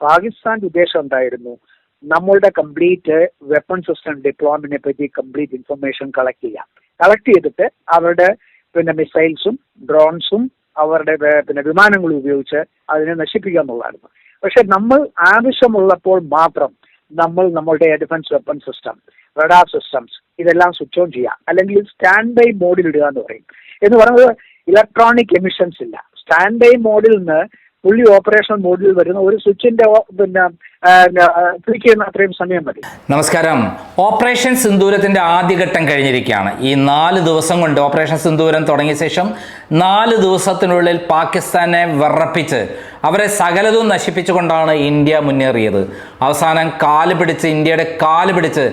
പാകിസ്ഥാന്റെ ഉദ്ദേശം എന്തായിരുന്നു? നമ്മളുടെ കംപ്ലീറ്റ് വെപ്പൺ സിസ്റ്റം ഡിപ്ലോയ്മെന്റിനെ പറ്റി കംപ്ലീറ്റ് ഇൻഫർമേഷൻ കളക്ട് ചെയ്യാം. കളക്ട് ചെയ്തിട്ട് അവരുടെ പിന്നെ മിസൈൽസും ഡ്രോൺസും അവരുടെ പിന്നെ വിമാനങ്ങളും ഉപയോഗിച്ച് അതിനെ നശിപ്പിക്കുക എന്നുള്ളതായിരുന്നു. പക്ഷെ നമ്മൾ ആവശ്യമുള്ളപ്പോൾ മാത്രം നമ്മൾ നമ്മളുടെ defence weapon system radar systems ഇതെല്ലാം സ്വിച്ച് ഓൺ ചെയ്യുക അല്ലെങ്കിൽ സ്റ്റാൻഡ് ബൈ മോഡിൽ ഇടുക എന്ന് പറയും. എന്ന് പറയുന്നത് ഇലക്ട്രോണിക് എമിഷൻസ് ഇല്ല. സ്റ്റാൻഡ് ബൈ മോഡിൽ നിന്ന് ഫുള്ളി ഓപ്പറേഷൻ മോഡിൽ വരുന്ന ഒരു സ്വിച്ചിന്റെ പിന്നെ നമസ്കാരം. ഓപ്പറേഷൻ സിന്ദൂരത്തിന്റെ ആദ്യഘട്ടം കഴിഞ്ഞിരിക്കുകയാണ്. ഈ നാല് ദിവസം കൊണ്ട് ഓപ്പറേഷൻ സിന്ദൂരം തുടങ്ങിയ ശേഷം നാല് ദിവസത്തിനുള്ളിൽ പാകിസ്ഥാനെ വിറപ്പിച്ച് അവരെ സകലതും നശിപ്പിച്ചുകൊണ്ടാണ് ഇന്ത്യ മുന്നേറിയത്. അവസാനം കാൽ പിടിച്ച് ഇന്ത്യയുടെ കാൽ പിടിച്ച്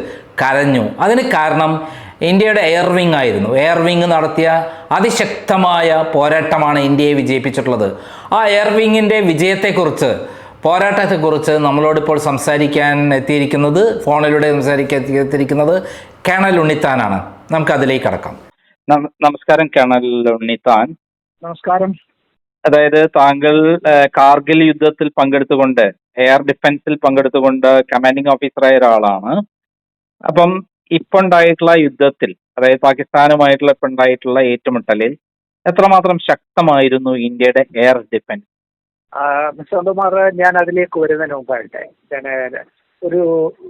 കരഞ്ഞു. അതിന് കാരണം ഇന്ത്യയുടെ എയർവിങ് ആയിരുന്നു. എയർവിങ് നടത്തിയ അതിശക്തമായ പോരാട്ടമാണ് ഇന്ത്യയെ വിജയിപ്പിച്ചിട്ടുള്ളത്. ആ എയർവിങ്ങിന്റെ വിജയത്തെക്കുറിച്ച് പോരാട്ടത്തെക്കുറിച്ച് നമ്മളോടിപ്പോൾ സംസാരിക്കാൻ എത്തിയിരിക്കുന്നത് ഫോണിലൂടെ സംസാരിക്കാൻ എത്തിയിരിക്കുന്നത് കേണൽ ഉണ്ണിത്താനാണ് നമുക്ക് അതിലേക്ക് കടക്കാം. നമസ്കാരം കേണൽ ഉണ്ണിത്താൻ. നമസ്കാരം. അതായത് താങ്കൾ കാർഗിൽ യുദ്ധത്തിൽ പങ്കെടുത്തുകൊണ്ട് എയർ ഡിഫൻസിൽ പങ്കെടുത്തുകൊണ്ട് കമാൻഡിംഗ് ഓഫീസറായ ഒരാളാണ്. അപ്പം ഇപ്പൊ ഉണ്ടായിട്ടുള്ള യുദ്ധത്തിൽ അതായത് പാകിസ്ഥാനുമായിട്ടുള്ള ഇപ്പൊ ഉണ്ടായിട്ടുള്ള ഏറ്റുമുട്ടലിൽ എത്രമാത്രം ശക്തമായിരുന്നു ഇന്ത്യയുടെ എയർ ഡിഫൻസ്? അന്തകുമാർ ഞാൻ അതിലേക്ക് വരുന്നതിന് മുമ്പായിട്ട് ഞാൻ ഒരു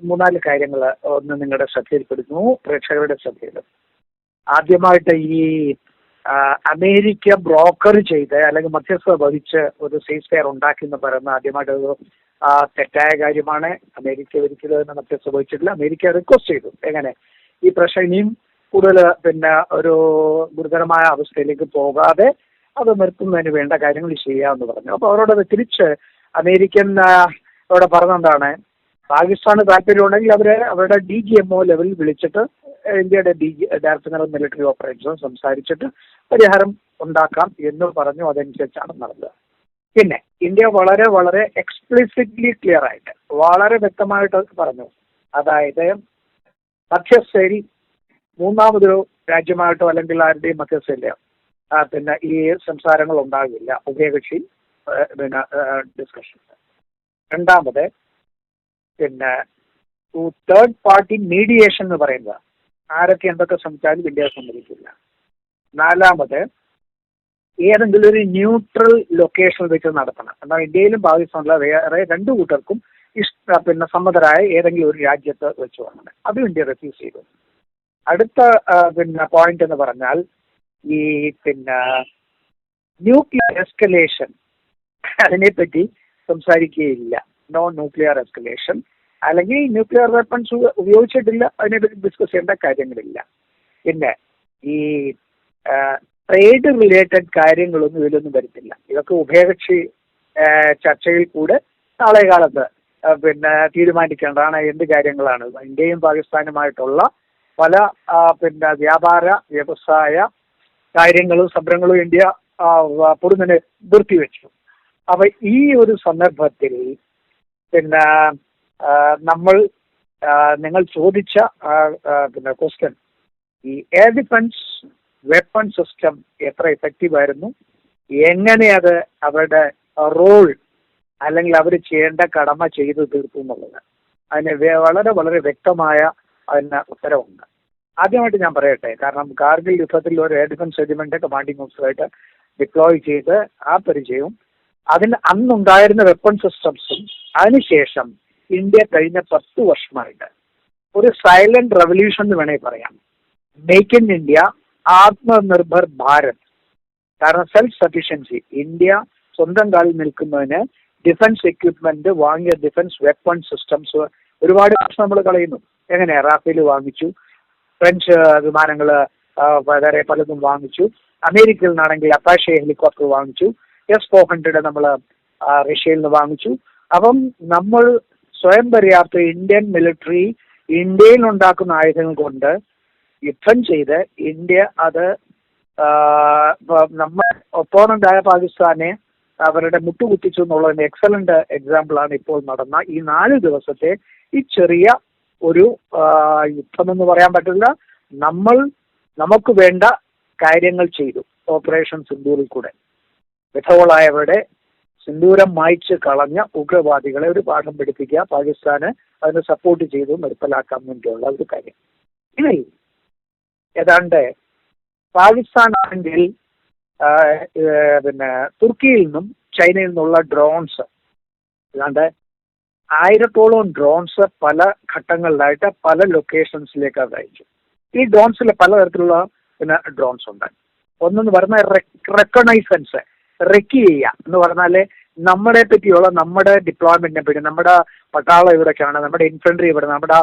മൂന്നാൽ കാര്യങ്ങൾ ഒന്ന് നിങ്ങളുടെ ശ്രദ്ധയിൽപ്പെടുന്നു പ്രേക്ഷകരുടെ ശ്രദ്ധയിൽ. ആദ്യമായിട്ട് ഈ അമേരിക്ക ബ്രോക്കർ ചെയ്ത് അല്ലെങ്കിൽ മധ്യസ്ഥ വഹിച്ച് ഒരു സീസ് ഫെയർ ഉണ്ടാക്കി എന്ന് പറയുന്ന ആദ്യമായിട്ട് ഒരു തെറ്റായ കാര്യമാണ് അമേരിക്ക ഒരിക്കലും അതിനെ നടത്തി സംഭവിച്ചിട്ടില്ല അമേരിക്ക റിക്വസ്റ്റ് ചെയ്തു. എങ്ങനെ? ഈ പ്രശ്നം ഇനിയും കൂടുതൽ പിന്നെ ഒരു ഗുരുതരമായ അവസ്ഥയിലേക്ക് പോകാതെ അത് നിർത്തുന്നതിന് വേണ്ട കാര്യങ്ങൾ ചെയ്യാമെന്ന് പറഞ്ഞു. അപ്പോൾ അവരോട് അത് തിരിച്ച് അമേരിക്കൻ അവിടെ പറഞ്ഞെന്താണ്? പാകിസ്ഥാന് താല്പര്യമുണ്ടെങ്കിൽ അവർ അവരുടെ ഡി ജി എം ഒ ലെവലിൽ വിളിച്ചിട്ട് ഇന്ത്യയുടെ D G director general military operations സംസാരിച്ചിട്ട് പരിഹാരം ഉണ്ടാക്കാം എന്ന് പറഞ്ഞു. അതനുസരിച്ചാണ് നടന്നത്. പിന്നെ ഇന്ത്യ വളരെ വളരെ എക്സ്പ്ലിസിറ്റ്ലി ക്ലിയർ ആയിട്ട് വളരെ വ്യക്തമായിട്ട് പറഞ്ഞു. അതായത് മധ്യസ്ഥയിൽ മൂന്നാമതൊരു രാജ്യമായിട്ടോ അല്ലെങ്കിൽ ആരുടെയും മധ്യസ്ഥയില്ല പിന്നെ ഈ സംസാരങ്ങൾ ഉണ്ടാകില്ല ഉഭയകക്ഷി പിന്നെ ഡിസ്കഷൻ രണ്ടാമത് പിന്നെ തേർഡ് പാർട്ടി മീഡിയേഷൻ എന്ന് പറയുന്നത് ആരൊക്കെ എന്തൊക്കെ സംസാരിച്ചാലും ഇന്ത്യ സമ്മതിക്കില്ല നാലാമത് ഏതെങ്കിലും ഒരു ന്യൂട്രൽ ലൊക്കേഷനിൽ വെച്ച് നടത്തണം. എന്നാൽ ഇന്ത്യയിലും പാകിസ്ഥാനിലും വേറെ രണ്ടു കൂട്ടർക്കും ഇഷ്ട പിന്നെ സമ്മതരായ ഏതെങ്കിലും ഒരു രാജ്യത്ത് വെച്ച് വന്നത്. അതും ഇന്ത്യ റെഫ്യൂസ് ചെയ്തു. അടുത്ത പിന്നെ പോയിന്റ് എന്ന് പറഞ്ഞാൽ ഈ പിന്നെ ന്യൂക്ലിയർ എസ്കലേഷൻ അതിനെപ്പറ്റി സംസാരിക്കുകയില്ല. നോ ന്യൂക്ലിയർ എസ്കലേഷൻ അല്ലെങ്കിൽ ന്യൂക്ലിയർ വെപ്പൺസ് ഉപയോഗിച്ചിട്ടില്ല. അതിനെപ്പറ്റി ഡിസ്കസ് ചെയ്യേണ്ട കാര്യങ്ങളില്ല. പിന്നെ ഈ ട്രേഡ് റിലേറ്റഡ് കാര്യങ്ങളൊന്നും ഇതിലൊന്നും വരുത്തില്ല. ഇതൊക്കെ ഉഭയകക്ഷി ചർച്ചയിൽ കൂടെ നാളെ കാലത്ത് പിന്നെ തീരുമാനിക്കേണ്ടതാണ് എന്ത് കാര്യങ്ങളാണ്. ഇന്ത്യയും പാകിസ്ഥാനുമായിട്ടുള്ള പല പിന്നെ വ്യാപാര വ്യവസായ കാര്യങ്ങളും സംരംഭങ്ങളും ഇന്ത്യ പൊടുന്നനെ നിർത്തിവെച്ചു. അപ്പൊ ഈ ഒരു സന്ദർഭത്തിൽ പിന്നെ നമ്മൾ നിങ്ങൾ ചോദിച്ച പിന്നെ ക്വസ്റ്റ്യൻ ഈ എയർ ഡിഫൻസ് വെപ്പൺ സിസ്റ്റം എത്ര എഫക്റ്റീവ് ആയിരുന്നു? എങ്ങനെ അത് അവരുടെ റോൾ അല്ലെങ്കിൽ അവർ ചെയ്യേണ്ട കടമ ചെയ്തു തീർത്തു എന്നുള്ളത്. അതിന് വളരെ വളരെ വ്യക്തമായ അതിന് ഉത്തരവുണ്ട്. ആദ്യമായിട്ട് ഞാൻ പറയട്ടെ കാരണം കാർഗിൽ യുദ്ധത്തിൽ ഒരു എയർ ഡിഫൻസ് റെജിമെന്റ് കമാൻഡിംഗ് ഓഫീസറായിട്ട് ഡിപ്ലോയ് ചെയ്ത് ആ പരിചയവും അതിന് അന്നുണ്ടായിരുന്ന വെപ്പൺ സിസ്റ്റംസും അതിനുശേഷം ഇന്ത്യ കഴിഞ്ഞ പത്ത് വർഷമായിട്ട് ഒരു സൈലന്റ് റവല്യൂഷൻ എന്ന് വേണമെങ്കിൽ പറയാം. Make in India Atmanirbhar Bharat. കാരണം സെൽഫ് സഫീഷ്യൻസി ഇന്ത്യ സ്വന്തം കാലിൽ നിൽക്കുന്നതിന് ഡിഫൻസ് എക്യുപ്മെന്റ് വാങ്ങിയ ഡിഫൻസ് വെപ്പൺ സിസ്റ്റംസ് ഒരുപാട് പ്രശ്നം നമ്മൾ കളയുന്നു. എങ്ങനെ? റാഫേൽ വാങ്ങിച്ചു. ഫ്രഞ്ച് വിമാനങ്ങൾ വേറെ പലതും വാങ്ങിച്ചു. അമേരിക്കയിൽ നിന്നാണെങ്കിൽ അപ്പാഷെ ഹെലികോപ്റ്റർ വാങ്ങിച്ചു. എസ് ഫോർ ഹൺഡ്രഡ് നമ്മൾ റഷ്യയിൽ നിന്ന് വാങ്ങിച്ചു. അപ്പം നമ്മൾ സ്വയം പര്യാപ്ത ഇന്ത്യൻ മിലിറ്ററി ഇന്ത്യയിൽ ഉണ്ടാക്കുന്ന ആയുധങ്ങൾ കൊണ്ട് യുദ്ധം ചെയ്ത് ഇന്ത്യ അത് നമ്മൾ ഒപ്പോണന്റ് ആയ പാകിസ്ഥാനെ അവരുടെ മുട്ടുകുത്തിച്ചു എന്നുള്ളതിന്റെ എക്സലന്റ് എക്സാമ്പിൾ ആണ് ഇപ്പോൾ നടന്ന ഈ നാല് ദിവസത്തെ ഈ ചെറിയ ഒരു യുദ്ധം എന്ന് പറയാൻ പറ്റില്ല. നമ്മൾ നമുക്ക് വേണ്ട കാര്യങ്ങൾ ചെയ്തു. ഓപ്പറേഷൻ സിന്ദൂറിൽ കൂടെ. വിധവളായവരുടെ സിന്ദൂരം മായ്ച്ച് കളഞ്ഞ ഉഗ്രവാദികളെ ഒരു പാഠം പഠിപ്പിക്കുക പാകിസ്ഥാന് അതിനെ സപ്പോർട്ട് ചെയ്തു നിർത്തലാക്കാൻ വേണ്ടിയുള്ള ഒരു കാര്യം. ഇതിൽ ഏതാണ്ട് പാകിസ്ഥാൻ ആണെങ്കിൽ പിന്നെ തുർക്കിയിൽ നിന്നും ചൈനയിൽ നിന്നുള്ള ഡ്രോൺസ് ഏതാണ്ട് ആയിരത്തോളം ഡ്രോൺസ് പല ഘട്ടങ്ങളിലായിട്ട് പല ലൊക്കേഷൻസിലേക്ക് അത് അയച്ചു. ഈ ഡ്രോൺസിൽ പലതരത്തിലുള്ള പിന്നെ ഡ്രോൺസ് ഉണ്ട്. ഒന്നെന്ന് പറഞ്ഞാൽ റെക്കണൈസൻസ് റെക്കി ചെയ്യുക എന്ന് പറഞ്ഞാൽ നമ്മളെ പറ്റിയുള്ള നമ്മുടെ ഡിപ്ലോയ്മെന്റിനെ പറ്റി നമ്മുടെ പട്ടാളം എവിടേക്കാണ് നമ്മുടെ ഇൻഫൻട്രി എവിടെ നമ്മുടെ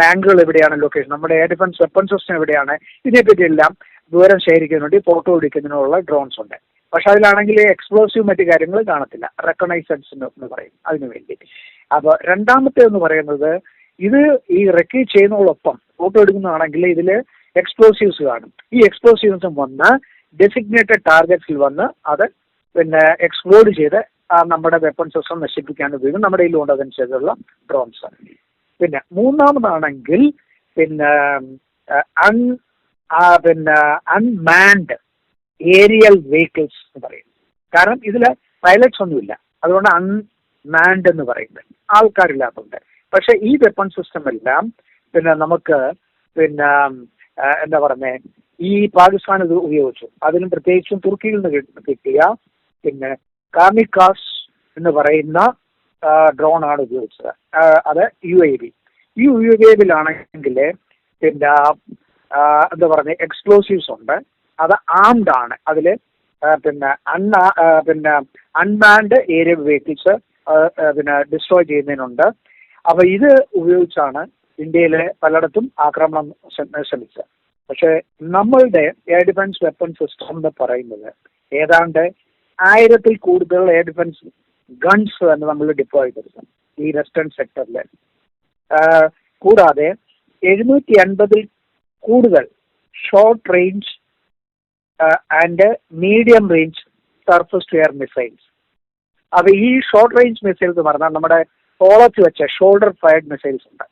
ടാങ്കുകൾ എവിടെയാണ് ലൊക്കേഷൻ നമ്മുടെ എയർ ഡിഫൻസ് വെപ്പൺ സിസ്റ്റം എവിടെയാണ് ഇതിനെപ്പറ്റിയെല്ലാം വിവരം ശേഖരിക്കുന്നതിന് വേണ്ടി ഫോട്ടോ എടുക്കുന്നതിനുള്ള ഡ്രോൺസ് ഉണ്ട്. പക്ഷെ അതിലാണെങ്കിൽ എക്സ്പ്ലോസീവ് മറ്റു കാര്യങ്ങൾ കാണത്തില്ല. റെക്കഗ്നൈസൻസ് എന്ന് പറയും അതിനു വേണ്ടി. അപ്പൊ രണ്ടാമത്തെ എന്ന് പറയുന്നത് ഇത് ഈ റെക്കി ചെയ്യുന്നതോടൊപ്പം ഫോട്ടോ എടുക്കുന്നതാണെങ്കിൽ ഇതിൽ എക്സ്പ്ലോസീവ്സ് കാണും. ഈ എക്സ്പ്ലോസീവ്സും വന്ന് ഡെസിഗ്നേറ്റഡ് ടാർഗറ്റ്സിൽ വന്ന് അത് പിന്നെ എക്സ്പ്ലോഡ് ചെയ്ത് നമ്മുടെ വെപ്പൺ സിസ്റ്റം നശിപ്പിക്കാൻ ഉപയോഗിക്കും നമ്മുടെ കയ്യിലുണ്ട് അതനുസരിച്ചുള്ള ഡ്രോൺസ് പിന്നെ മൂന്നാമതാണെങ്കിൽ പിന്നെ അൺ പിന്നെ അൺമാൻഡ് ഏരിയൽ വെഹിക്കിൾസ് എന്ന് പറയും. കാരണം ഇതിൽ പൈലറ്റ്സ് ഒന്നുമില്ല. അതുകൊണ്ട് അൺമാൻഡ് എന്ന് പറയുന്നത് ആൾക്കാരില്ലാത്തതുണ്ട് പക്ഷെ ഈ വെപ്പൺ സിസ്റ്റം എല്ലാം പിന്നെ നമുക്ക് പിന്നെ എന്താ പറഞ്ഞേ ഈ പാകിസ്ഥാൻ ഇത് ഉപയോഗിച്ചു. അതിലും പ്രത്യേകിച്ചും തുർക്കിയിൽ നിന്ന് കിട്ട- കിട്ടിയ പിന്നെ കാമിക്കാസ് എന്ന് പറയുന്ന ഡ്രോൺ ആണ് ഉപയോഗിച്ചത്. അത് യു എ ബി ഈ യു എ ബിയിലാണെങ്കിൽ പിന്നെ എന്താ പറഞ്ഞ എക്സ്പ്ലോസീവ്സ് ഉണ്ട്. അത് ആംഡ് ആണ്. അതിൽ പിന്നെ അൺ പിന്നെ അൺമാൻഡ് ഏരിയ വെഹിക്കിൾസ് പിന്നെ ഡിസ്ട്രോയ് ചെയ്യുന്നതിനുണ്ട്. അപ്പൊ ഇത് ഉപയോഗിച്ചാണ് ഇന്ത്യയിലെ പലയിടത്തും ആക്രമണം ശ്ര- ശ്രമിച്ചത്. പക്ഷെ നമ്മളുടെ എയർ ഡിഫൻസ് വെപ്പൺ സിസ്റ്റം എന്ന് പറയുന്നത് ഏതാണ്ട് ആയിരത്തിൽ കൂടുതൽ എയർ ഡിഫൻസ് ഗൺസ് തന്നെ നമ്മൾ ഡിപ്ലോയ് ചെയ്തിരുന്നു ഈ വെസ്റ്റേൺ സെക്ടറിൽ കൂടാതെ എഴുന്നൂറ്റി അൻപതിൽ കൂടുതൽ short range and medium range surface to air missiles അപ്പൊ ഈ ഷോർട്ട് റേഞ്ച് മിസൈൽസ് എന്ന് പറഞ്ഞാൽ നമ്മുടെ തോളത്ത് വെച്ച ഷോൾഡർ ഫയർഡ് മിസൈൽസ് ഉണ്ട്.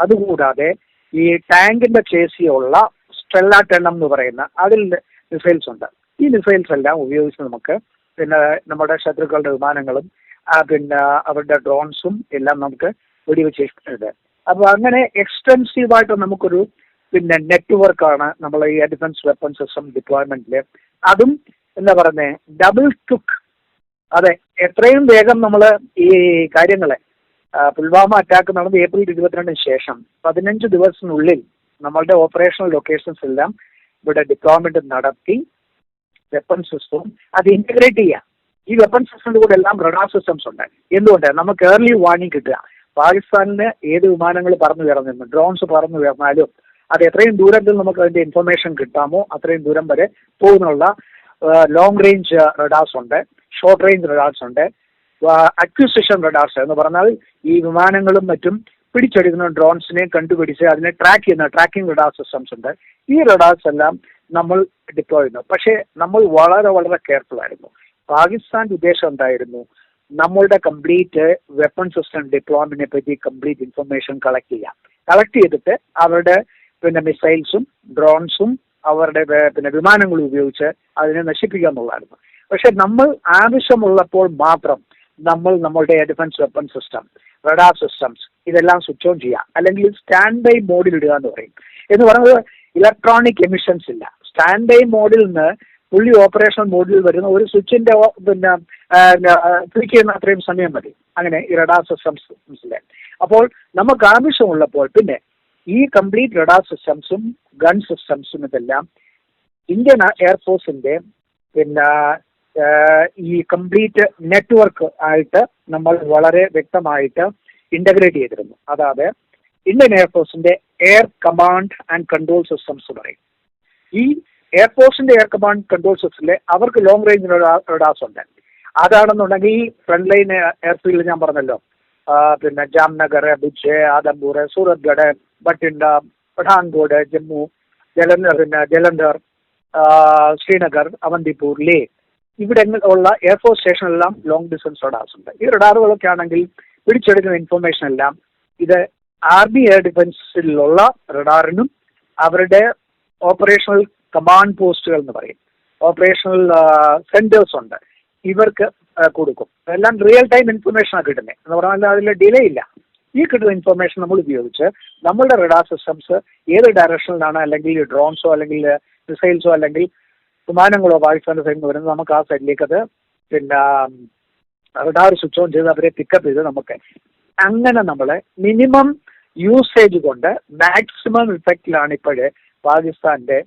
അതുകൂടാതെ ഈ ടാങ്കിന്റെ ചേസിയുള്ള സ്റ്റെല്ല ടെണ്ണം എന്ന് പറയുന്ന അതിൽ മിസൈൽസ് ഉണ്ട്. ഈ മിസൈൽസ് എല്ലാം ഉപയോഗിച്ച് നമുക്ക് പിന്നെ നമ്മുടെ ശത്രുക്കളുടെ വിമാനങ്ങളും പിന്നെ അവരുടെ ഡ്രോൺസും എല്ലാം നമുക്ക് വെടിവെച്ചിട്ടുണ്ട് അപ്പൊ അങ്ങനെ എക്സ്റ്റെൻസീവായിട്ട് നമുക്കൊരു പിന്നെ നെറ്റ്വർക്കാണ് നമ്മൾ ഈ ഡിഫൻസ് വെപ്പൺ സിസ്റ്റം ഡിപ്ലോയ്മെന്റിൽ അതും എന്താ പറയുന്നത് ഡബിൾ ടുക്ക് അതെ എത്രയും വേഗം നമ്മൾ ഈ കാര്യങ്ങളെ പുൽവാമ അറ്റാക്ക് നടന്ന് ഏപ്രിൽ ഇരുപത്തിരണ്ടിന് ശേഷം പതിനഞ്ച് ദിവസത്തിനുള്ളിൽ നമ്മളുടെ ഓപ്പറേഷണൽ ലൊക്കേഷൻസ് എല്ലാം ഇവിടെ ഡിപ്ലോയ്മെന്റ് നടത്തി വെപ്പൺ സിസ്റ്റവും അത് ഇന്റഗ്രേറ്റ് ചെയ്യാം. ഈ വെപ്പൺ സിസ്റ്റത്തിന്റെ കൂടെ എല്ലാം റഡാർ സിസ്റ്റംസ് ഉണ്ട്. എന്തുകൊണ്ട്? നമുക്ക് ഏർലി വാർണിംഗ് കിട്ടുക. പാകിസ്ഥാനിന് ഏത് വിമാനങ്ങൾ പറന്നു കയറുന്നു ഡ്രോൺസ് പറന്നു കയറുന്നാലും അത് എത്രയും ദൂരത്തിൽ നമുക്ക് അതിന്റെ ഇൻഫർമേഷൻ കിട്ടാമോ? അത്രയും ദൂരം വരെ പോകുന്നുള്ള ലോങ് റേഞ്ച് റഡാർസ് ഉണ്ട്. ഷോർട്ട് റേഞ്ച് റഡാർസ് ഉണ്ട്. അക്വിസിഷൻ റഡാർസ് എന്ന് പറഞ്ഞാൽ ഈ വിമാനങ്ങളും മറ്റും പിടിച്ചെടുക്കുന്ന ഡ്രോൺസിനെ കണ്ടുപിടിച്ച് അതിനെ ട്രാക്ക് ചെയ്യുന്ന ട്രാക്കിംഗ് റഡാർ സിസ്റ്റംസ് ഉണ്ട്. ഈ റഡാർസ് എല്ലാം നമ്മൾ ഡിപ്ലോയ് ചെയ്യുന്നു. പക്ഷേ നമ്മൾ വളരെ വളരെ കെയർഫുൾ ആയിരുന്നു. പാകിസ്ഥാന്റെ ഉദ്ദേശം എന്തായിരുന്നു? നമ്മളുടെ കംപ്ലീറ്റ് വെപ്പൺ സിസ്റ്റം ഡിപ്ലോയ്മെന്റിനെ പറ്റി കംപ്ലീറ്റ് ഇൻഫർമേഷൻ കളക്ട് ചെയ്യാം. കളക്ട് ചെയ്തിട്ട് അവരുടെ പിന്നെ മിസൈൽസും ഡ്രോൺസും അവരുടെ പിന്നെ വിമാനങ്ങളും ഉപയോഗിച്ച് അതിനെ നശിപ്പിക്കുക എന്നുള്ളതായിരുന്നു. പക്ഷെ നമ്മൾ ആവശ്യമുള്ളപ്പോൾ മാത്രം നമ്മൾ നമ്മളുടെ defence weapon system radar systems ഇതെല്ലാം സ്വിച്ച് ഓൺ ചെയ്യുക അല്ലെങ്കിൽ സ്റ്റാൻഡ് ബൈ മോഡിൽ ഇടുക എന്ന് പറയും. എന്ന് പറയുന്നത് ഇലക്ട്രോണിക് എമിഷൻസ് ഇല്ല. സ്റ്റാൻഡ് ബൈ മോഡിൽ നിന്ന് പുള്ളി ഓപ്പറേഷണൽ മോഡിൽ വരുന്ന ഒരു സ്വിച്ചിന്റെ പിന്നെ ക്ലിക്ക് ചെയ്യുന്ന അത്രയും സമയം മതി. അങ്ങനെ ഈ റഡാർ സിസ്റ്റംസിലെ അപ്പോൾ നമുക്ക് ആവശ്യമുള്ളപ്പോൾ പിന്നെ ഈ കംപ്ലീറ്റ് റഡാർ സിസ്റ്റംസും ഗൺ സിസ്റ്റംസും ഇതെല്ലാം ഇന്ത്യൻ എയർഫോഴ്സിന്റെ പിന്നെ ഈ കംപ്ലീറ്റ് നെറ്റ്വർക്ക് ആയിട്ട് നമ്മൾ വളരെ വ്യക്തമായിട്ട് ഇന്റഗ്രേറ്റ് ചെയ്തിരുന്നു. അതായത് Indian എയർഫോഴ്സിന്റെ air command and control systems പറയും. ഈ എയർഫോഴ്സിന്റെ എയർ കമാൻഡ് കൺട്രോൾ സിസ്റ്റത്തിലെ അവർക്ക് ലോങ് റേഞ്ച് റഡാർസ് ഉണ്ട് അതാണെന്നുണ്ടെങ്കിൽ ഈ ഫ്രണ്ട് ലൈൻ എയർഫീൽഡ് ഞാൻ പറഞ്ഞല്ലോ. പിന്നെ ജാംനഗർ ബുജ് ആദംപൂർ സൂറത്ഗഡ് ബട്ടിണ്ട പഠാൻകോട് ജമ്മു ജലന്ധർ പിന്നെ ജലന്ധർ ശ്രീനഗർ അവന്തിപൂർ ലേ. ഇവിടെ ഉള്ള എയർഫോഴ്സ് സ്റ്റേഷനെല്ലാം ലോങ് ഡിസ്റ്റൻസ് റഡാർസ് ഉണ്ട്. ഈ റഡാറുകളൊക്കെ ആണെങ്കിൽ പിടിച്ചെടുക്കുന്ന ഇൻഫർമേഷൻ എല്ലാം ഇത് ആർമി എയർ ഡിഫൻസിലുള്ള റഡാറിനും അവരുടെ ഓപ്പറേഷണൽ കമാൻഡ് പോസ്റ്റുകൾ എന്ന് പറയും. ഓപ്പറേഷണൽ സെന്റേഴ്സ് ഉണ്ട്. ഇവർക്ക് കൊടുക്കും. എല്ലാം റിയൽ ടൈം ഇൻഫർമേഷനാണ് കിട്ടുന്നത് എന്ന് പറഞ്ഞാൽ അതിൽ ഡിലേ ഇല്ല. ഈ കിട്ടുന്ന ഇൻഫർമേഷൻ നമ്മൾ ഉപയോഗിച്ച് നമ്മളുടെ റഡാർ സിസ്റ്റംസ് ഏത് ഡയറക്ഷനിലാണ് അല്ലെങ്കിൽ ഡ്രോൺസോ അല്ലെങ്കിൽ മിസൈൽസോ അല്ലെങ്കിൽ വിമാനങ്ങളോ പാകിസ്ഥാന്റെ സൈഡിൽ നിന്ന് വരുന്നത് നമുക്ക് ആ സൈഡിലേക്ക് അത് പിന്നെ റഡാർ സ്വിച്ച് ഓൺ ചെയ്ത് അവരെ പിക്കപ്പ് ചെയ്ത് നമുക്ക് അങ്ങനെ നമ്മൾ മിനിമം യൂസേജ് കൊണ്ട് മാക്സിമം ഇഫക്റ്റിലാണ് ഇപ്പോഴ് പാകിസ്ഥാന്റെ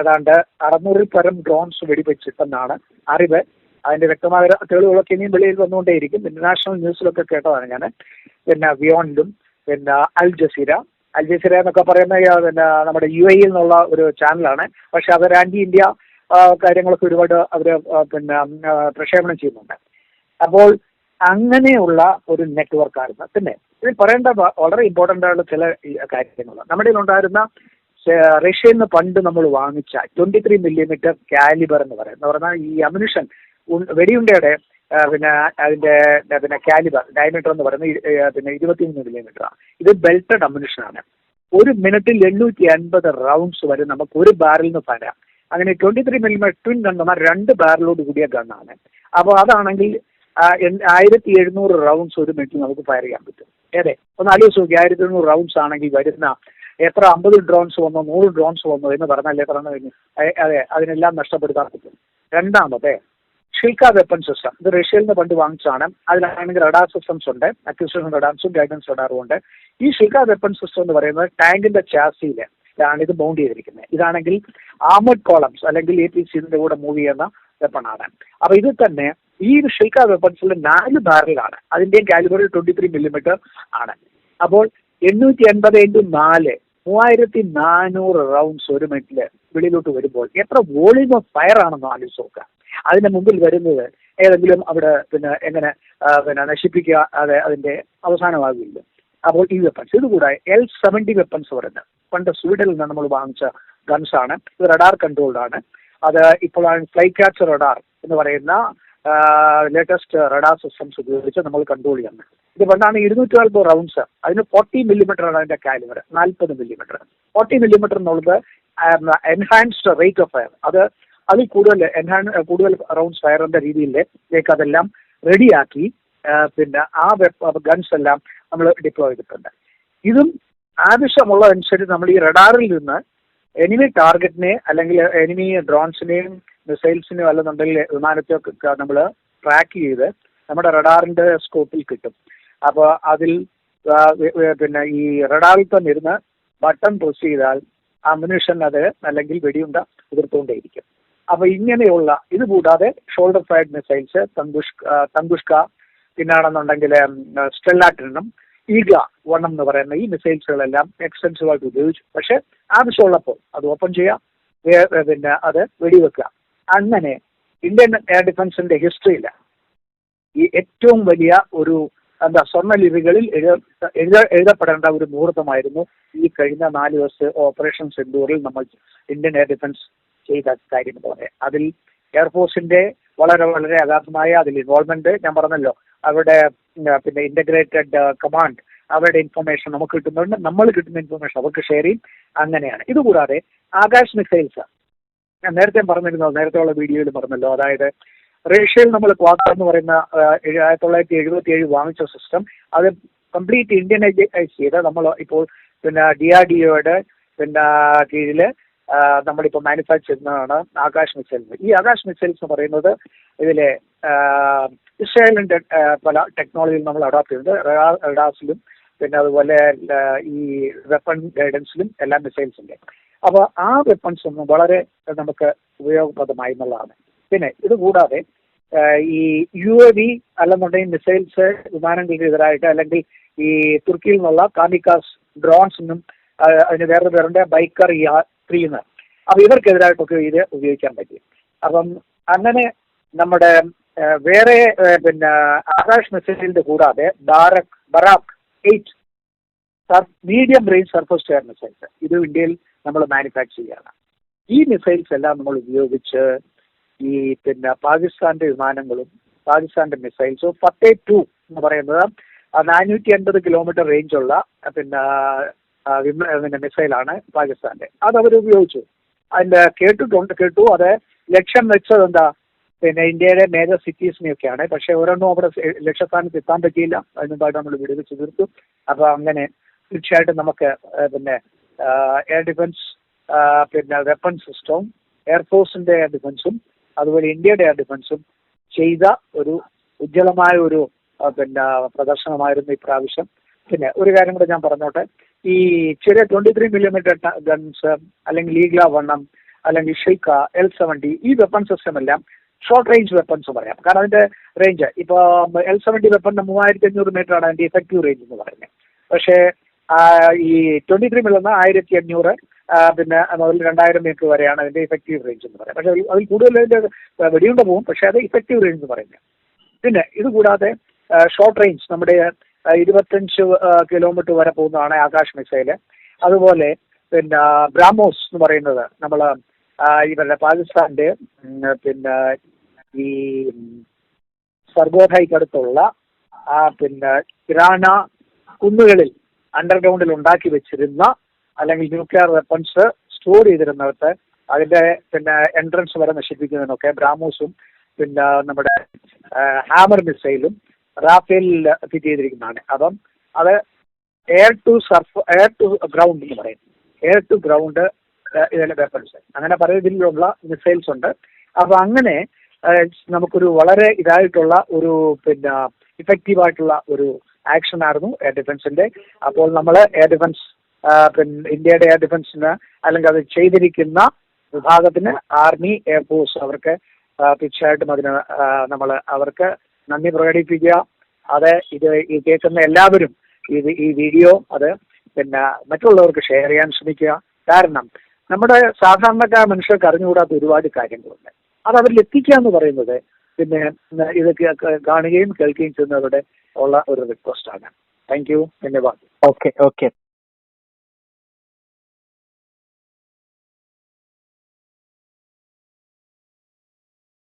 ഏതാണ്ട് അറുന്നൂറിൽ പരം ഡ്രോൺസ് വെടിവെച്ചിട്ടെന്നാണ് അറിവ്. അതിന്റെ വ്യക്തമായ തെളിവുകളൊക്കെ ഇനിയും വെളിയിൽ വന്നുകൊണ്ടേയിരിക്കും. ഇന്റർനാഷണൽ ന്യൂസിലൊക്കെ കേട്ടതാണ് ഞാൻ പിന്നെ വിയോണിലും പിന്നെ അൽ ജസീര അൽ ജസീര എന്നൊക്കെ പറയുന്ന പിന്നെ നമ്മുടെ യു എയിൽ നിന്നുള്ള ഒരു ചാനലാണ് പക്ഷെ അവർ ആന്റി ഇന്ത്യ കാര്യങ്ങളൊക്കെ ഒരുപാട് അവർ പിന്നെ പ്രക്ഷേപണം ചെയ്യുന്നുണ്ട്. അപ്പോൾ അങ്ങനെയുള്ള ഒരു നെറ്റ്വർക്ക് ആയിരുന്നു. പിന്നെ ഇതിൽ പറയേണ്ട വളരെ ഇമ്പോർട്ടന്റ് ആയിട്ടുള്ള ചില കാര്യങ്ങൾ. നമ്മുടെ ഉണ്ടായിരുന്ന റഷ്യയിൽ നിന്ന് പണ്ട് നമ്മൾ വാങ്ങിച്ച ട്വന്റി ത്രീ മില്ലിമീറ്റർ കാലിബർ എന്ന് പറയുന്നത് എന്ന് പറഞ്ഞാൽ ഈ അമുനിഷൻ വെടിയുണ്ടയുടെ പിന്നെ അതിന്റെ പിന്നെ കാലിബർ ഡയമീറ്റർ എന്ന് പറയുന്നത് പിന്നെ ഇരുപത്തിമൂന്ന് മില്ലിമീറ്റർ ഇത് ബെൽറ്റഡ് അമുനിഷൻ ആണ്. ഒരു മിനിറ്റിൽ എണ്ണൂറ്റി അൻപത് റൗണ്ട്സ് വരെ നമുക്ക് ഒരു ബാരലിൽ നിന്ന് തരാം അങ്ങനെ ട്വന്റി ത്രീ മില്ലിമീറ്റർ ട്വിൻ ഗണ്ണമാർ രണ്ട് ബാരലോട് കൂടിയ ഗണ്ണാണ് അപ്പോൾ അതാണെങ്കിൽ ആയിരത്തി എഴുന്നൂറ് റൗണ്ട്സ് ഒരു മിനിറ്റിൽ നമുക്ക് ഫയർ ചെയ്യാൻ പറ്റും. അതെ ഒന്ന് ആലോചിച്ച് നോക്കി ആയിരത്തി എഴുന്നൂറ് റൗണ്ട്സ് ആണെങ്കിൽ വരുന്ന എത്ര അമ്പത് ഡ്രോൺസ് വന്നോ നൂറ് ഡ്രോൺസ് വന്നോ എന്ന് പറഞ്ഞാൽ എത്ര കഴിഞ്ഞു? അതെ അതിനെല്ലാം നഷ്ടപ്പെടുത്താൻ പറ്റും. രണ്ടാമത്തെ ഷിൽക്ക വെപ്പൺ സിസ്റ്റം ഇത് റഷ്യയിൽ നിന്ന് പണ്ട് വാങ്ങിച്ചാണ് അതിലാണെങ്കിൽ റഡാർ സിസ്റ്റംസ് ഉണ്ട് അക്യൂസേഷൻ റഡാർസും ഗൈഡൻസ് റഡാറും ഉണ്ട്. ഈ ഷിൽക്ക വെപ്പൺ സിസ്റ്റം എന്ന് പറയുന്നത് ടാങ്കിന്റെ ചാസിയിൽ ഇതാണ് ഇത് മൗണ്ട് ചെയ്തിരിക്കുന്നത്. ഇതാണെങ്കിൽ ആമഡ് കോളംസ് അല്ലെങ്കിൽ എ പി സിന്റെ കൂടെ മൂവ് ചെയ്യുന്ന വെപ്പണാണ് അപ്പൊ ഇത് തന്നെ ഈ ഷിൽക്ക വെപ്പൺസിൽ നാല് ബാരലാണ് അതിന്റെയും കാലിബറിൽ ട്വന്റി ത്രീ മില്ലിമീറ്റർ ആണ്. അപ്പോൾ എണ്ണൂറ്റി എൺപത് ഇന്റു നാല്. മൂവായിരത്തി നാനൂറ് റൗണ്ട്സ് ഒരു മിനിറ്റിൽ വെളിയിലോട്ട് വരുമ്പോൾ എത്ര വോളിയം ഓഫ് ഫയർ ആണെന്ന് ആലോചിച്ച് നോക്കുക. അതിന്റെ മുമ്പിൽ വരുന്നത് ഏതെങ്കിലും അവിടെ പിന്നെ എങ്ങനെ പിന്നെ നശിപ്പിക്കുക അതെ അതിന്റെ അവസാനമാകില്ല അപ്പോൾ ഈ വെപ്പൺസ് ഇതുകൂടാതെ എൽ സെവന്റി വെപ്പൺസ് പറയുന്നത്. പണ്ട് സ്വീഡനിൽ നിന്ന് നമ്മൾ വാങ്ങിച്ച ഗൺസ് ആണ്. ഇത് റഡാർ കൺട്രോൾഡ് ആണ്. അത് ഇപ്പോഴാണ് ഫ്ലൈ ക്യാച്ചർ റഡാർ എന്ന് പറയുന്ന ലേറ്റസ്റ്റ് റഡാർ സിസ്റ്റംസ് ഉപയോഗിച്ച് നമ്മൾ കൺട്രോൾ ചെയ്യുന്നത് ഇത് പണ്ടാണ് ഇരുന്നൂറ്റി നാൽപ്പത് റൗണ്ട്സ് അതിന് ഫോർട്ടി മില്ലിമീറ്റർ ആണ് അതിന്റെ കാലിബർ നാൽപ്പത് മില്ലിമീറ്റർ ഫോർട്ടി മില്ലിമീറ്റർ എന്നുള്ളത് എൻഹാൻസ്ഡ് റേറ്റ് ഓഫ് ഫയർ അത് അതിൽ കൂടുതൽ എൻഹാൻ കൂടുതൽ റൗണ്ട്സ് ഫയറിന്റെ രീതിയിലേക്ക് അതെല്ലാം റെഡിയാക്കി പിന്നെ ആ ഗൺസ് എല്ലാം നമ്മൾ ഡിപ്ലോയ് ചെയ്തിട്ടുണ്ട്. ഇതും ആവശ്യമുള്ളതനുസരിച്ച് നമ്മൾ ഈ റഡാറിൽ നിന്ന് എനിമി ടാർഗറ്റിനെ അല്ലെങ്കിൽ എനിമി ഡ്രോൺസിനെയും മിസൈൽസിനെയും അല്ലെന്നുണ്ടെങ്കിൽ വിമാനത്തെ നമ്മൾ ട്രാക്ക് ചെയ്ത് നമ്മുടെ റഡാറിന്റെ സ്കോപ്പിൽ കിട്ടും. അപ്പോൾ അതിൽ പിന്നെ ഈ റഡാറിൽ തന്നെ ഇരുന്ന് ബട്ടൺ പ്രസ് ചെയ്താൽ ആ മുനിഷൻ അത് അല്ലെങ്കിൽ വെടിയുണ്ട എതിർത്തുകൊണ്ടേയിരിക്കും അപ്പൊ ഇങ്ങനെയുള്ള ഇത് കൂടാതെ ഷോൾഡർ ഫയർഡ് മിസൈൽസ് തങ്കുഷ് തങ്കുഷ്ക പിന്നാണെന്നുണ്ടെങ്കിൽ സ്റ്റെല്ലാറ്റിനും ഈഗ വണ്ണം എന്ന് പറയുന്ന ഈ മിസൈൽസുകളെല്ലാം എക്സ്റ്റൻസീവായിട്ട് ഉപയോഗിച്ചു പക്ഷെ ആവശ്യമുള്ളപ്പോൾ അത് ഓപ്പൺ ചെയ്യാം പിന്നെ അത് വെടിവെക്കുക അങ്ങനെ ഇന്ത്യൻ എയർ ഡിഫൻസിന്റെ ഹിസ്റ്ററിയിൽ ഈ ഏറ്റവും വലിയ ഒരു എന്താ സ്വർണലിപികളിൽ എഴുത എഴുത- എഴുതപ്പെടേണ്ട ഒരു മുഹൂർത്തമായിരുന്നു ഈ കഴിഞ്ഞ നാല് ദിവസത്തെ ഓപ്പറേഷൻ സെന്റൂറിൽ നമ്മൾ ഇന്ത്യൻ എയർ ഡിഫൻസ് ചെയ്ത കാര്യം എന്ന് പറയാം. അതിൽ എയർഫോഴ്സിന്റെ വളരെ വളരെ അഗാധമായ അതിൽ ഇൻവോൾവ്മെന്റ് ഞാൻ പറഞ്ഞല്ലോ അവരുടെ പിന്നെ ഇന്റഗ്രേറ്റഡ് കമാൻഡ് അവരുടെ ഇൻഫർമേഷൻ നമുക്ക് കിട്ടുന്നുണ്ട്. നമ്മൾ കിട്ടുന്ന ഇൻഫർമേഷൻ അവർക്ക് ഷെയർ ചെയ്യും. അങ്ങനെയാണ്. ഇതുകൂടാതെ ആകാശ് മിസൈൽസ് ഞാൻ നേരത്തെ പറഞ്ഞിരുന്നു നേരത്തെ ഉള്ള വീഡിയോയിൽ പറഞ്ഞല്ലോ. അതായത് റഷ്യയിൽ നമ്മൾ ക്വാർട്ടർ എന്ന് പറയുന്ന ആയിരത്തി തൊള്ളായിരത്തി എഴുപത്തി ഏഴ് വാങ്ങിച്ച സിസ്റ്റം അത് കംപ്ലീറ്റ് ഇന്ത്യനൈസ് ചെയ്ത് നമ്മൾ ഇപ്പോൾ പിന്നെ ഡി ആർ ഡി ഒയുടെ പിന്നെ കീഴിൽ ആ, നമ്മളിപ്പോൾ മാനുഫാക്ചർ ചെയ്യുന്നതാണ് ആകാശ് മിസൈൽസ് ഈ ആകാശ് മിസൈൽസ് എന്ന് പറയുന്നത് ഇതിലെ ആ, ഇസ്രായേലിന്റെ പല ടെക്നോളജിയിൽ നമ്മൾ അഡോപ്റ്റ് ചെയ്യുന്നത് റഡാസിലും പിന്നെ അതുപോലെ ഈ വെപ്പൺ ഗൈഡൻസിലും എല്ലാ മിസൈൽസ് ഉണ്ട്. അപ്പോൾ ആ വെപ്പൺസ് ഒന്നും വളരെ നമുക്ക് ഉപയോഗപ്രദമായി എന്നുള്ളതാണ് പിന്നെ ഇത് കൂടാതെ ഈ യു എ വി അല്ലെന്നുണ്ടെങ്കിൽ മിസൈൽസ് വിമാനങ്ങൾക്ക് എതിരായിട്ട് അല്ലെങ്കിൽ ഈ തുർക്കിയിൽ നിന്നുള്ള കാമിക്കാസ് ഡ്രോൺസിനും അതിന് വേറെ പേരുണ്ട് ബൈക്കർ ത്രീന്ന് അപ്പൊ ഇവർക്കെതിരായിട്ടൊക്കെ ഇത് ഉപയോഗിക്കാൻ പറ്റും. അപ്പം അങ്ങനെ നമ്മുടെ വേറെ പിന്നെ ആകാശ് മിസൈലിന്റെ കൂടാതെ Barak Barak eight medium range surface to air missiles ഇത് ഇന്ത്യയിൽ നമ്മൾ മാനുഫാക്ചർ ചെയ്യുകയാണ് ഈ മിസൈൽസ് എല്ലാം നമ്മൾ ഉപയോഗിച്ച് ഈ പിന്നെ പാകിസ്ഥാന്റെ വിമാനങ്ങളും പാകിസ്ഥാന്റെ മിസൈൽസും ഫത്തേ ടു എന്ന് പറയുന്നത് നാനൂറ്റി അൻപത് കിലോമീറ്റർ റേഞ്ചുള്ള പിന്നെ പിന്നെ മിസൈലാണ് പാകിസ്ഥാന്റെ. അത് അവർ ഉപയോഗിച്ചു. അതിന്റെ കേട്ടിട്ടുണ്ട് കേട്ടു. അത് ലക്ഷ്യം വെച്ചത് എന്താ? പിന്നെ ഇന്ത്യയുടെ മേജർ സിറ്റീസിനെയൊക്കെയാണ് പക്ഷെ ഒരെണ്ണം അവിടെ ലക്ഷ്യസ്ഥാനത്ത് എത്താൻ പറ്റിയില്ല. അതിനുമ്പായിട്ട് നമ്മൾ വിടുവിച്ച് തീർത്തു. അപ്പൊ അങ്ങനെ തീർച്ചയായിട്ടും നമുക്ക് പിന്നെ എയർ ഡിഫൻസ് പിന്നെ വെപ്പൺ സിസ്റ്റവും എയർഫോഴ്സിന്റെ എയർ ഡിഫൻസും അതുപോലെ ഇന്ത്യയുടെ എയർ ഡിഫൻസും ചെയ്ത ഒരു ഉജ്ജ്വലമായ ഒരു പിന്നെ പ്രദർശനമായിരുന്നു ഇപ്രാവശ്യം പിന്നെ ഒരു കാര്യം കൂടെ ഞാൻ പറഞ്ഞോട്ടെ. ഈ ചെറിയ ട്വന്റി ത്രീ മില്ലിമീറ്റർ ഗൺസ് അല്ലെങ്കിൽ ലീഗ്ല വണ്ണം അല്ലെങ്കിൽ ഷെയ്ക്ക എൽ സെവന്റി ഈ വെപ്പൺ സിസ്റ്റം എല്ലാം ഷോർട്ട് റേഞ്ച് വെപ്പൺസ് പറയാം. കാരണം അതിന്റെ റേഞ്ച് ഇപ്പൊ എൽ സെവന്റി വെപ്പണിന്റെ മൂവായിരത്തി അഞ്ഞൂറ് മീറ്റർ ആണ് അതിന്റെ ഇഫക്റ്റീവ് റേഞ്ച് എന്ന് പറയുന്നത്. പക്ഷേ ഈ ട്വന്റി ത്രീ മില്ലുന്ന ആയിരത്തി അഞ്ഞൂറ് പിന്നെ മുതൽ രണ്ടായിരം മീറ്റർ വരെയാണ് അതിന്റെ ഇഫക്റ്റീവ് റേഞ്ച് എന്ന് പറയുന്നത്. പക്ഷേ അതിൽ- കൂടുതൽ അതിന്റെ വെടിയുണ്ട പോകും പക്ഷെ അത് ഇഫക്റ്റീവ് റേഞ്ച് എന്ന് പറയുന്നത്. പിന്നെ ഇത് കൂടാതെ ഷോർട്ട് റേഞ്ച് നമ്മുടെ ഇരുപത്തഞ്ച് കിലോമീറ്റർ വരെ പോകുന്നതാണ് ആകാശ് മിസൈൽ അതുപോലെ പിന്നെ ബ്രാമോസ് എന്ന് പറയുന്നത് നമ്മൾ ഇവരുടെ പാകിസ്ഥാന്റെ പിന്നെ ഈ സർഗോധയ്ക്കടുത്തുള്ള പിന്നെ കിരാന കുന്നുകളിൽ അണ്ടർഗ്രൗണ്ടിൽ ഉണ്ടാക്കി വെച്ചിരുന്ന അല്ലെങ്കിൽ ന്യൂക്ലിയർ വെപ്പൺസ് സ്റ്റോർ ചെയ്തിരുന്നിടത്ത് അതിന്റെ പിന്നെ എൻട്രൻസ് വരെ നശിപ്പിക്കുന്നതിനൊക്കെ ബ്രാമോസും പിന്നെ നമ്മുടെ ഹാമർ മിസൈലും റാഫേലിൽ ഫിറ്റ് ചെയ്തിരിക്കുന്നതാണ്. അപ്പം അത് air to surf air to ground എന്ന് പറയും. എയർ ടു ഗ്രൗണ്ട് ഇതിലെ വെപ്പൺസ്. അങ്ങനെ പല രീതിയിലുള്ള മിസൈൽസ് ഉണ്ട്. അപ്പൊ അങ്ങനെ നമുക്കൊരു വളരെ ഇതായിട്ടുള്ള ഒരു പിന്നെ ഇഫക്റ്റീവ് ആയിട്ടുള്ള ഒരു ആക്ഷൻ ആയിരുന്നു എയർ ഡിഫൻസിന്റെ അപ്പോൾ നമ്മൾ എയർ ഡിഫൻസ് പിന്നെ ഇന്ത്യയുടെ എയർ ഡിഫൻസിന് അല്ലെങ്കിൽ അത് ചെയ്തിരിക്കുന്ന വിഭാഗത്തിന് ആർമി എയർഫോഴ്സ് അവർക്ക് തീർച്ചയായിട്ടും അതിന് നമ്മൾ അവർക്ക് നന്ദി പ്രകടിപ്പിക്കുക. അത് ഇത് ഈ കേൾക്കുന്ന എല്ലാവരും ഇത് ഈ വീഡിയോ അത് പിന്നെ മറ്റുള്ളവർക്ക് ഷെയർ ചെയ്യാൻ ശ്രമിക്കുക. കാരണം നമ്മുടെ സാധാരണക്കാർ മനുഷ്യർക്ക് അറിഞ്ഞുകൂടാത്ത ഒരുപാട് കാര്യങ്ങളുണ്ട്. അത് അവരിൽ എത്തിക്കുക എന്ന് പറയുന്നത് പിന്നെ ഇത് കേ- കാണുകയും കേൾക്കുകയും ചെയ്യുന്നവരുടെ ഉള്ള ഒരു റിക്വസ്റ്റ് ആണ്. Thank you ധന്യവാദം. Okay okay